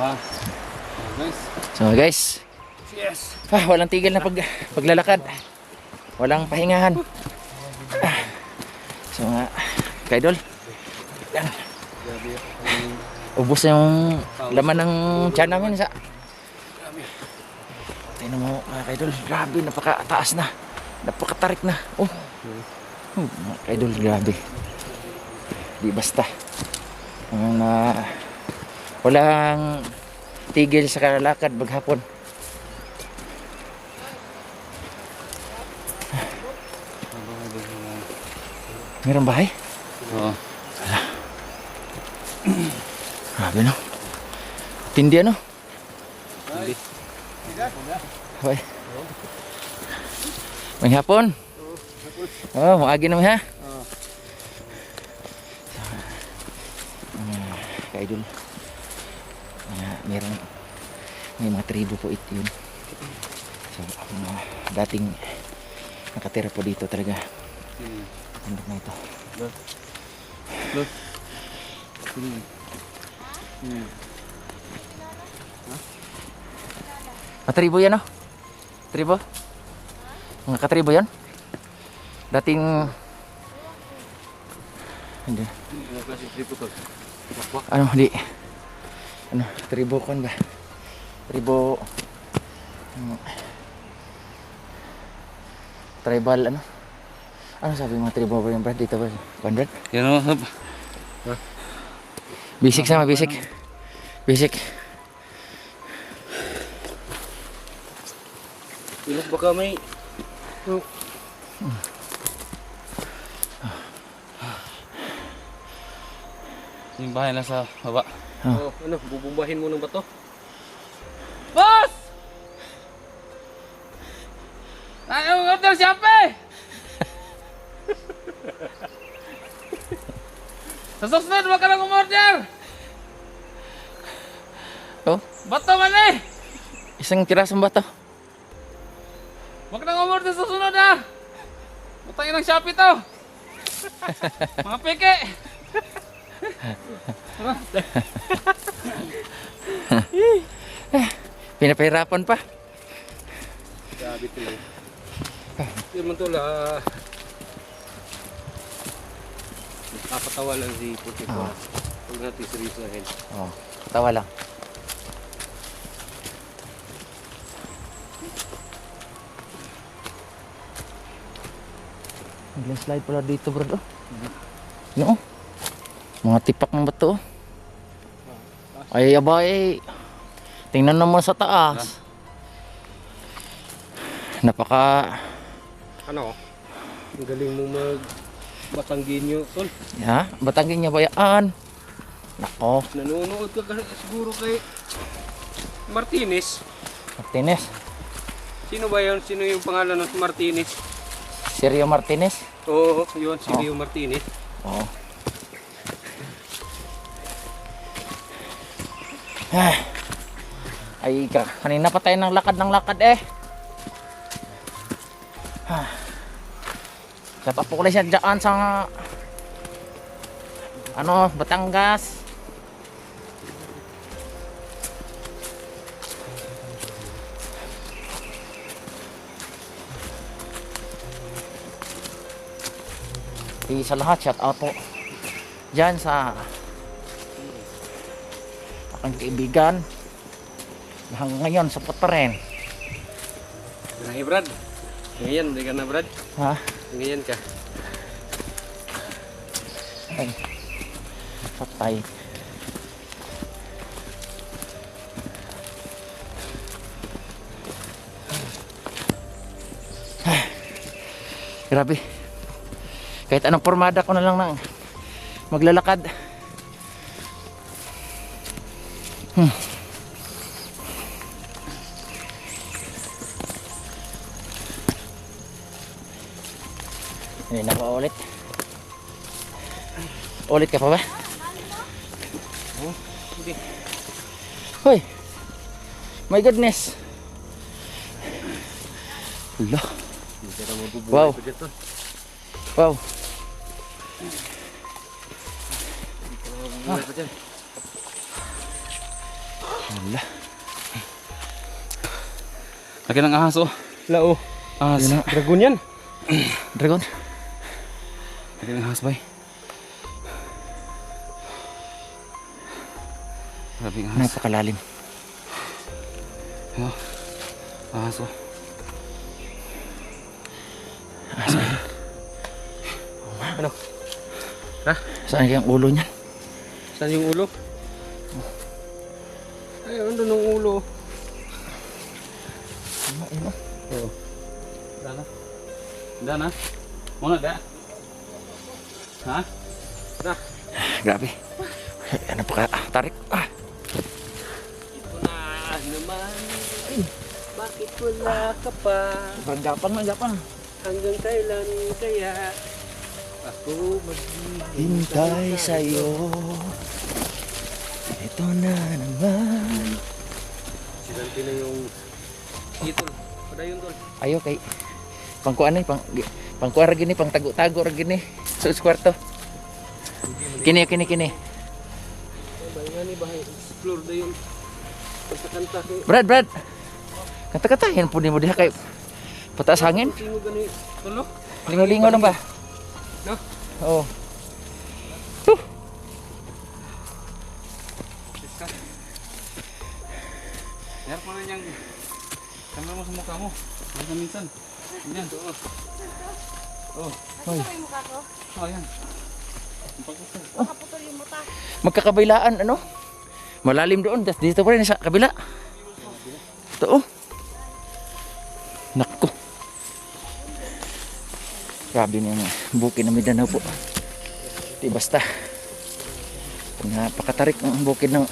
Ah. So guys, Yes. ah, walang tigil na pag, paglalakad. Walang pahingahan. Ah. So mga kaidol, yan. Ubus na yung laman ng tiyan namin sa Tingnan mo mga kaidol, grabe, napakataas na. Napakatarik na. Oh. Hmm, mga kaidol, grabe. Di basta. Ang na walang tigil sa kalalakad maghapon. Meron bahay? Oo. Grabe no. Tindi ano? Hindi. Hoy. May hapon. Oh, maagi naman ha. Oo. Uh, kaidol. Uh, meron may mga tribo po ito yun. So, mga dating nakatira po dito talaga. Hmm. Bundok na ito. Look. Look. Hmm. Hmm. Mga tribo yan oh. Tribo? Mga katribo yan? Dating... Hindi. Ano. Ano, di. Ano, tribo kon ba? Tribo... ano, tribal ano? Ano sabi mga tribo ba yung Brad? Dito ba? Kwan Brad? Yan o. hop. Basic sama, basic. Basic. Ilok baka may... Yung bahay lang sa baba. Oh. Oh, ano, bubumbahin mo ng bato? Boss! Ayaw ng order si Ape! Sa susunod, wag ka lang umorder! Oh, Bato man eh! isang kirasong bato. Wag nang umorder sa sunod ah! Putangin ng Shopee to! Mga peke! Pinapahirapan pa. Grabe eh. Hindi man to la... Nakakatawa lang si Puti ko. Ah. Huwag natin seryosohin. Oh, tawa lang. Nag-slide pala dito bro. Oh. No. Mga tipak ng bato. oh. Ay abay. Tingnan naman sa taas. Napaka Ano? Ang galing mo mag... Batangginyo, tol. ya, batangin niya bayaan. Nako, Nanonood ka kasi siguro kay Martinez. Martinez. Sino ba yun? Sino yung pangalan ng Martinez? Sergio Martinez. Oo, yun, si Leo Martinez. Oo. Ah. Ay, ka, kanina pa tayo ng lakad ng lakad eh. Ah. Sa papukulay siya dyan sa ano, Batangas. Di sa lahat, shout out po. Diyan sa aking kaibigan. Hanggang ngayon, support pa rin. Brad. Ngayon, di ka na, Brad. Ha? Ngayon ka. Ay. Patay. Ah. Grabe. Kahit anong formada ko na lang nang maglalakad. Hmm. Hindi na pa ulit. Ulit ka pa ba? Hindi. Hoy! My goodness! Hala! Wow. Wow! Hindi Wala. Laki ng ahas oh. Lao. Ahas. Yun. Dragon yan. Dragon. Laki ng ahas bay. Grabe ang ahas. Napakalalim. Oh. Ahas oh. Ano? Saan kaya ang ulo niyan? Saan yung ulo? Ay, ano ng ulo? Ayun, oh. Oo. Dana. Dana. Muna da. Ha? Grabe. Ay, napaka tarik. Ah, Na naman. Bakit wala ka pa? na gapang. Hanggang kailan kaya ako Hintay sa'yo. Ito na naman. Sinanti na yung itol. Pada yun tol. Ayo kay pangkuan ni pang pangkuara gini pang tago-tago ra gini sa sa kwarto. Kini kini kini. Bayan ni bahay explore da yung kanta kay Brad, Brad. Kata-kata yan po ni mo diha kay pataas hangin. Lingo-lingo na ba? No? Oo. Mo. Minsan minsan. Yan. Oh. Hoy. Oh, yan. Makaputol yung mata. Magkakabilaan ano? Malalim doon, das dito pa rin sa kabila. Ito oh. Nako. Grabe na yung buki ng Mindanao po. Di basta. Napakatarik ng bukid ng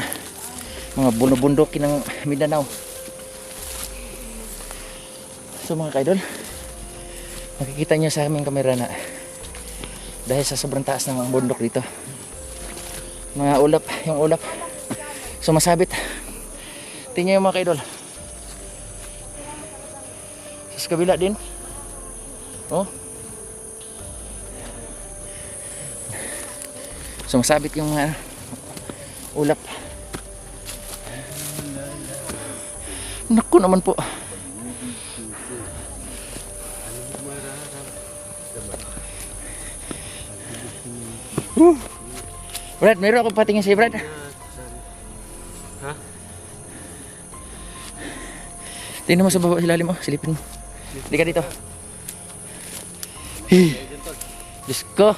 mga bunobundokin ng Mindanao. So mga kaidol, makikita nyo sa aming kamera na dahil sa sobrang taas ng bundok dito, mga ulap, yung ulap sumasabit. Tingnan yung mga kaidol. Sa kabila din. Oh. Sumasabit yung mga ulap. Naku naman po. Brad, meron ako patingin si Brad. Ha? Tingnan mo sa baba, ilalim mo, silipin mo. Hindi ka dito. Diyos ko.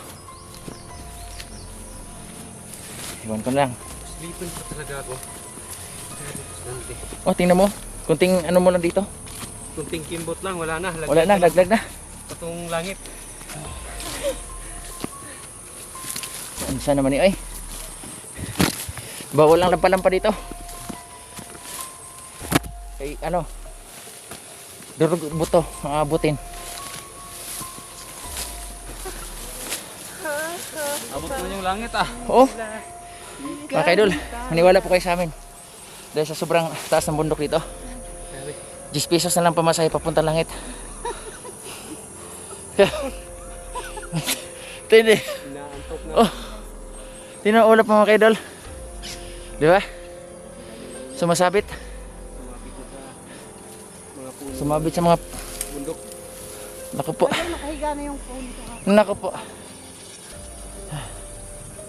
Iwan ko lang. Sleeping pa talaga ako. Oh, tingnan mo. Kunting ano mo lang dito. Kunting kimbot lang, wala na. Laglag Wala na, laglag na. Patong langit. Ano saan naman ni ay? Bawal lang lampa-lampa dito. Kay ano? Durog buto, ang abutin. Abot na yung langit ah. Oo. Mga kaidol, maniwala po kayo sa amin. Dahil sa sobrang taas ng bundok dito. 10 pesos na lang pamasahe papunta langit. Tindi. Oh. Tinaulap mga kaidol. Di ba? Sumasabit. Mga puno. Sumabit sa mga... Bundok. Naku po. Nakahiga na yung phone ko. Naku po.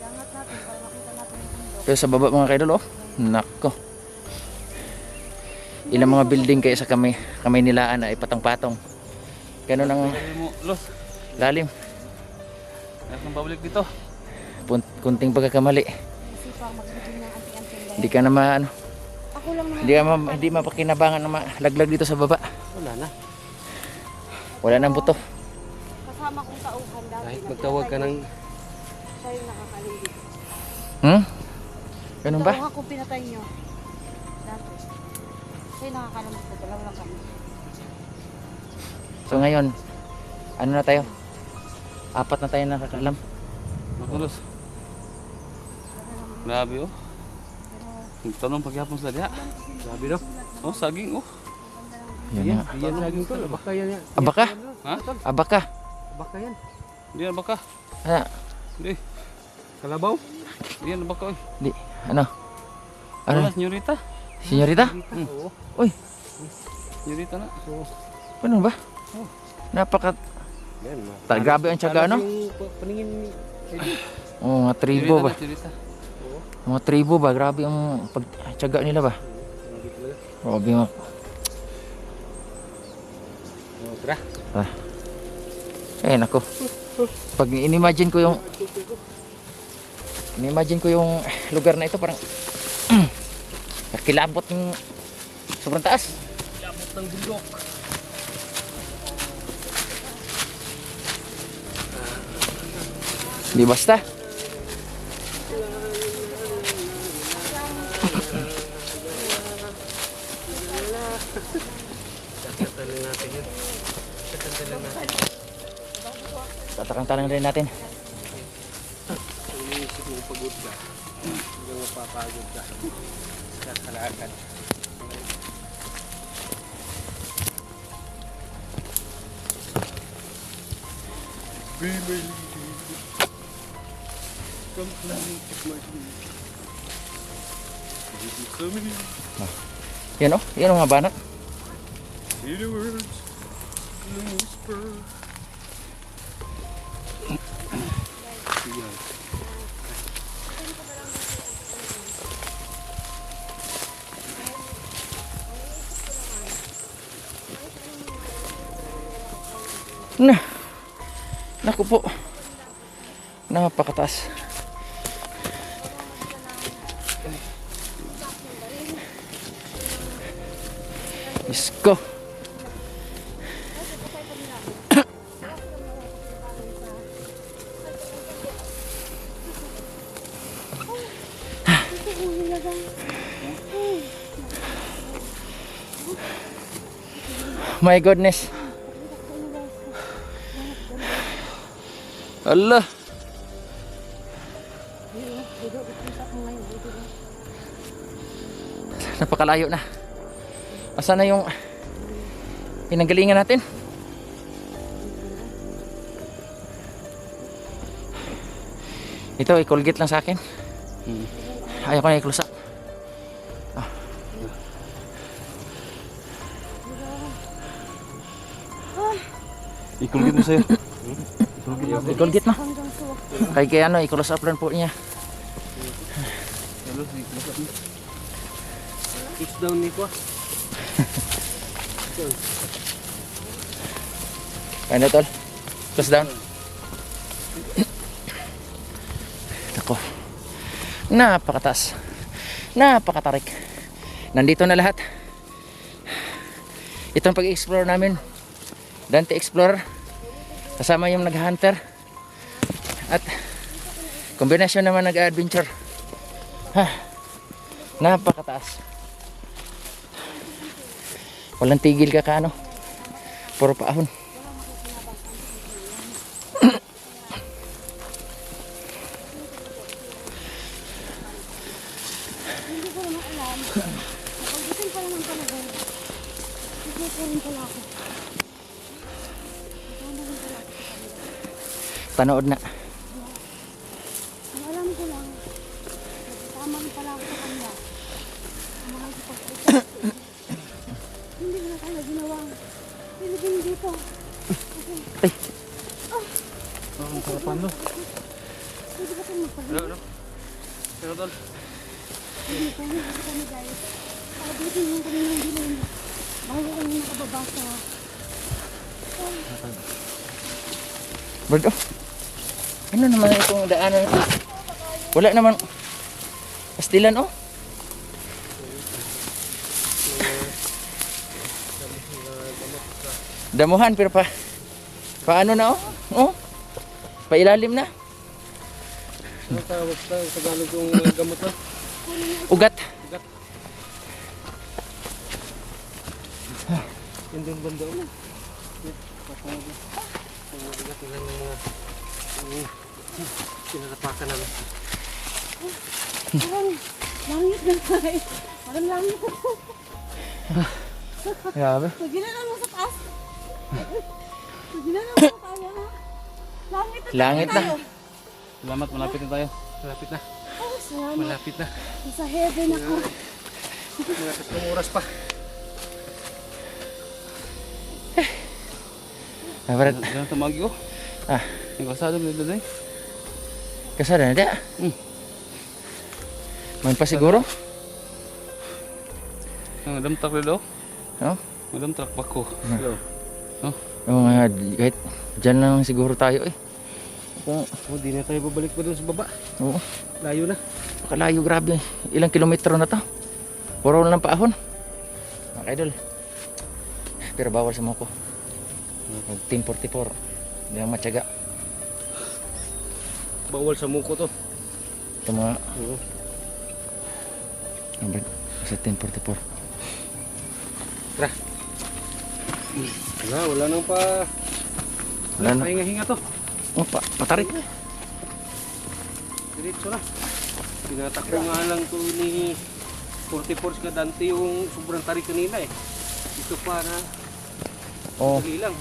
Langat natin para makita natin yung bundok. Pero sa baba mga kaidol, oh. Nako. Ilang mga building kayo sa kami, kami nilaan ay patong-patong. Ganun ang Los. lalim. Meron kang pabalik dito. Pun- kunting pagkakamali. Isipang magbigay ng anting-anting Hindi ka na ma, ano, Ako lang naman. hindi ka ma, hindi mapakinabangan na malaglag dito sa baba. Wala na. Wala nang buto. Kasama kong tauhan dati. Kahit na magtawag ka ng Siya yung nakakalindi. Hmm? Ganun ba? Tauhan kong pinatay nyo. Dati. Siya yung nakakalamot ko. Dalawa lang kami. So ngayon, ano na tayo? Apat na tayo nakakaalam. Ako, Los. Grabe oh. Tanong pagyapon sa diha. Sabi no? Oh, saging oh. Yan na. Yan laging tol. Baka yan yan. Abaka? Ha? Abaka. Baka yan. Di na baka. Ah, Di. Kalabaw? Di na baka oy. di, ano? Ano? Senyorita? Senyorita? Oo. Uy, Yurito na. ano ba? Napaka... Yan, grabe ang tiyaga, no? Paningin ni Eddie. Oh, mga tribo ba? Yurita. Mga tribo ba? Grabe ang pagtiyaga nila ba? Grabe mga... Tara. Ah. Eh, nako. Pag in-imagine ko yung... In-imagine ko yung lugar na ito parang... Nakilabot yung sobrang taas. Labot ng bundok. Di basta. Yun. Tatantalin natin. Tatakang-talang rin natin. Iniisip mo pagod ka. Hindi mo papagod ka. My lady. Come fly with my in. Yan oh, yan ang mga banat. Hear the words in a whisper. Yan. Na. Naku po. Napakataas. Diyos ko. My goodness. Allah. Napakalayo na. Asa na yung pinanggalingan natin? Ito, i-colgate lang sa akin. Ayaw ko na i-close up. Ikulgit mo sa'yo. I-colgate na. Kaya kaya ano, i-close up lang po niya. Push down ni ko. Ano tol? Close down. Ako. Napakataas. Napakatarik. Nandito na lahat. Itong pag-explore namin. Dante Explorer. Kasama yung nag-hunter. At kombinasyon naman nag-adventure. Ha. Napakataas. Walang tigil ka ka ano. Puro paahon. Panood na. Alam ko lang, tama rin pala ako sa kanya. Mahal ko Hindi ko na kaya ginawa. Pinigin dito. Ay, Ang karapan no. Pwede ba kami magpagalit? Hello, hello. Hello, tol. Hindi ko hindi ko kami guys. Pakabutin yung kami ng dilim. Bago kami nakababa sa... Bird, oh. Ano naman itong daanan ito? Wala naman. Pastilan, oh. Damuhan, pero pa... Paano na, oh? Oh? Pailalim na. Ano tawag sa Tagalog yung gamot na? Ugat. Yan din banda. Ang mabigat na lang yung kinatapakan namin. Parang langit na tayo. Parang langit ako. Grabe. Pag ginanong mo sa taas. Pag ginanong mo sa na. Langit na Langit na. Salamat, malapit na tayo. Malapit na. Oh, salamat. Malapit na. Nasa heaven ako. Mga tatlong oras pa. Ah, Brad, Diyan tamagi oh. Ah. Yung kasado mo dito eh. Kasada na dia. Hmm. Main pa siguro? Ang adam truck dito. No? Madam truck pa ko. Hello. Oo nga, kahit dyan lang siguro tayo eh. Kung, Oh, di na tayo babalik pa doon sa baba. oo, Layo na. pakalayo grabe. Ilang kilometro na to? Puro na lang paahon. Mga idol. Pero bawal sa moko. Mag 1044. Hindi lang matyaga. Bawal sa muko to. Ito mga, Oo. ba? Sa 1044. Wala, wala nang pa... Wala na. Pahinga-hinga to. Oh, pa, patarik. Diretso na. Tinatakbo nga lang to ni 44 ka Dante yung sobrang tarik kanina eh. Ito pa na Oh, dali lang.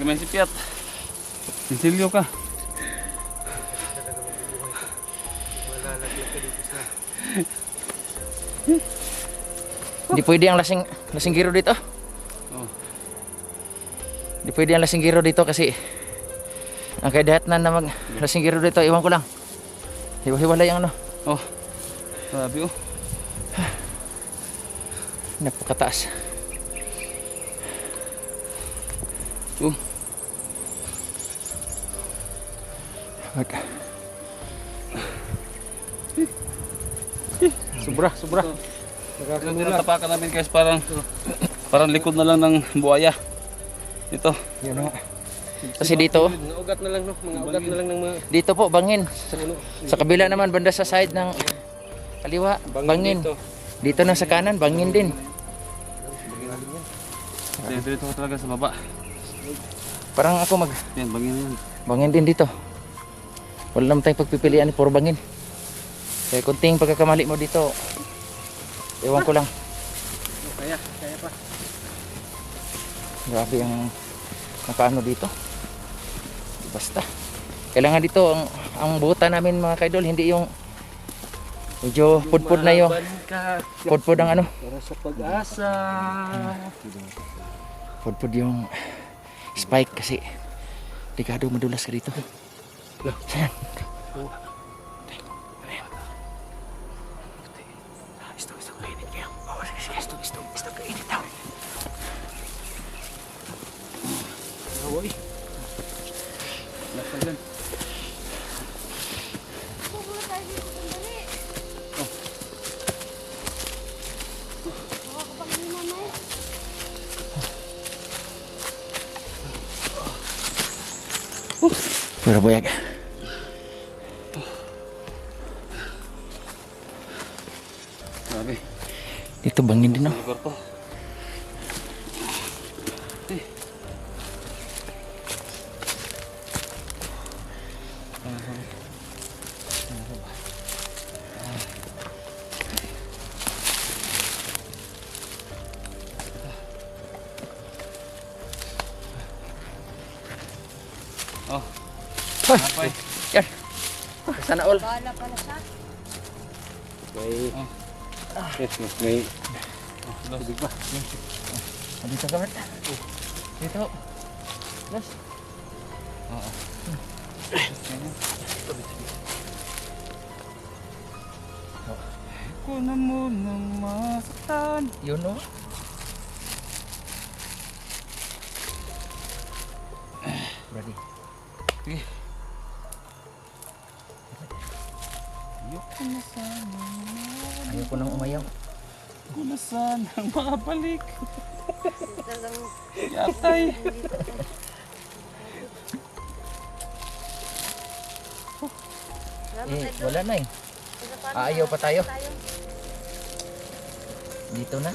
Gimana si Piat? Sinsilyo ka. Malalaglag ka dito sa... Hindi pwede ang lasing, lasinggiro dito. Oh. Hindi pwede ang lasinggiro dito kasi ang kaidahat na na mag lasinggiro dito, iwan ko lang. Hiwa-hiwalay ang ano. Oh. Grabe oh. Napakataas. Oh. Wag. Sobra, sobra. Ito Nakakanulat. tinatapakan namin guys parang parang likod na lang ng buhaya. Ito. Yun na nga. Kasi dito, Mga ugat na lang, no? Mga ugat na lang ng mga... dito po bangin. Ano? Sa kabila naman banda sa side ng kaliwa, bangin. dito. Dito na sa kanan, bangin din. Dito, dito ko talaga sa baba. Parang ako mag Yan, bangin na yan. bangin din dito. Wala naman tayong pagpipilian, puro bangin. Kaya kunting pagkakamali mo dito, ewan ko lang. Kaya, kaya pa. Grabe ang nakaano dito. Basta. Kailangan dito ang ang buta namin mga kaidol, hindi yung medyo pudpud na yung pudpud ang ano, para sa pag-asa. pudpud yung spike kasi delikado madulas ka dito. Saan? Pura boyag. Grabe. Dito bangin din to. All. Bahala pala siya. May... Oh. Yes, yes, may... Los. Tubig ba? Dito ka Bert. Dito. Yes. Oo. Kunan mo ng masaktan. Yun oh. Ready. Sige. Ayoko Ayoko na sana makabalik. Yatay. Eh, wala na eh. Aayaw pa tayo. Dito na.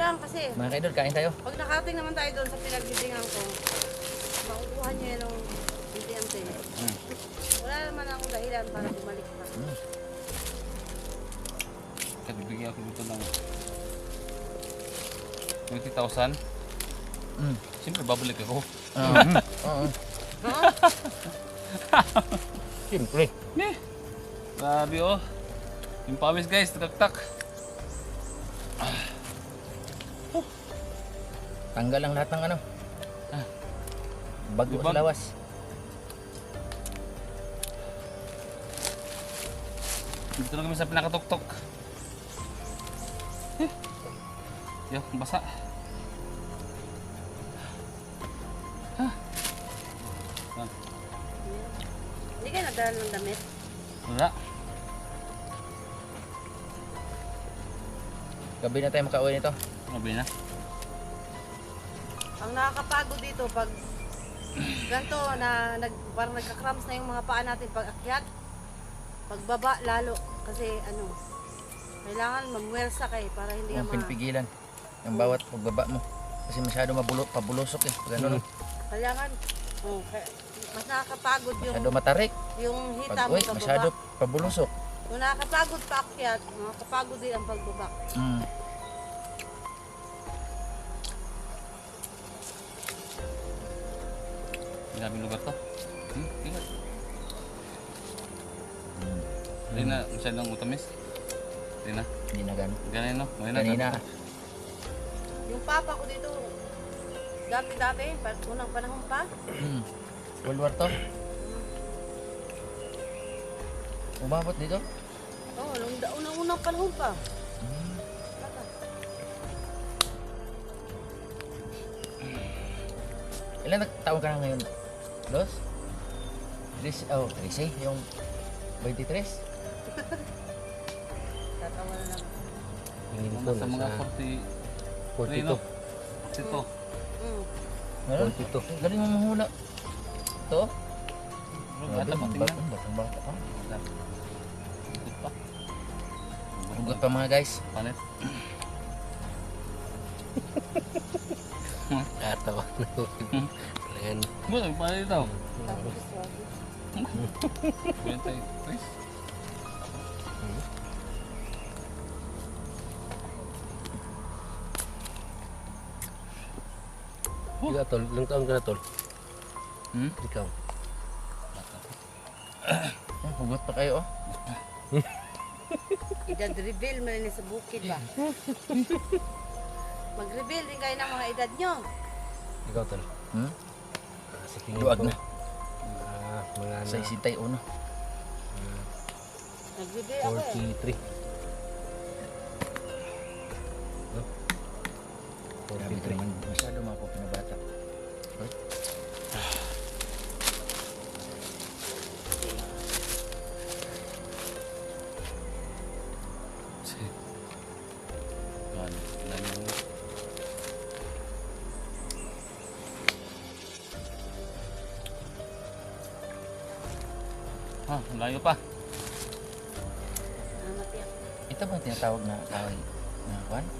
Lang kasi Mga kaidol, kain tayo. pag nakating naman tayo doon sa pinagbibingan ko, makukuha niyo yun ng ante-ante. Hmm. Wala naman akong dahilan para bumalik pa. Kasi bibigyan ako dito ng 20,000. Mm. Siyempre, babalik ako. Oo. Oo. Siyempre. Ne. Grabe oh. Yung pawis guys, tagaktak. Tanggal ang lahat ng ano. Ah. Bago Diba? sa lawas. Dito na kami sa pinakatuktok. Yo, basa. Hindi kayo nagdala ng damit. Wala. Gabi na tayo makauwi nito. Mabi na. Ang nakakapagod dito pag ganito na nag, parang nagka-cramps na yung mga paa natin pag akyat. Pagbaba lalo kasi ano kailangan mamwersa kayo para hindi ka ma... pinipigilan. Yung bawat pagbaba mo. Kasi masyado mabulo, pabulusok eh. Pag ano, no? Kailangan oh, mas nakakapagod yung Masyado matarik. yung hita Pag mo pababa. masyado pabulusok. Kung nakakapagod pa akyat, nakakapagod din ang pagbaba. Mm. Grabe lugar to. Hmm, ingat. Hindi na masyadong utamis. Hindi na. Hindi na gano'n. Ganun no? Ganun na. Kanina, Yung papa ko dito, dati-dati, unang panahon pa, mm. World War to. Umabot dito? oh, nung da- unang-unang panahon pa. Ilan na taon ka na ngayon? Dos? Tris, oh, Tris eh, yung 23? Tatawa na lang. Ko Mga sa mga nasa 40, 42. 42. Mm. Meron? 42. Galing mo mahula. Ito? Bata mo, tingnan. Batang bata pa. Ikot pa. Hugot pa mga guys. Palit. Katawa na ko. Talagan. Buto, palit daw. Tapos, wag. 23. Ikaw tol, ilang taon ka na tol? Hmm? Ikaw. Oh, hugot pa kayo oh. Edad reveal mo rin sa bukid ba? Mag-reveal din kayo ng mga edad nyo. Ikaw tol. Hmm? Ah, Sa tingin Duwag ko. na. Ah, mga Sa na isintay uno. Nag-reveal ako eh. 43. Grabe ka 43. naman. Masyado mga po pinabata. Yan. Yan yung Ha, layo pa. Ito ba tinatawag na kahoy na kwan?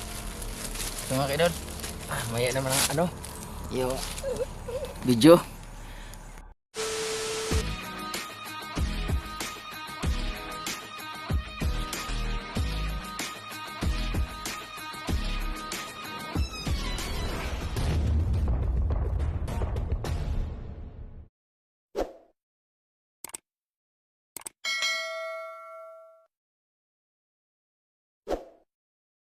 Mga kaidol, ah, maya naman ang ano, yung video.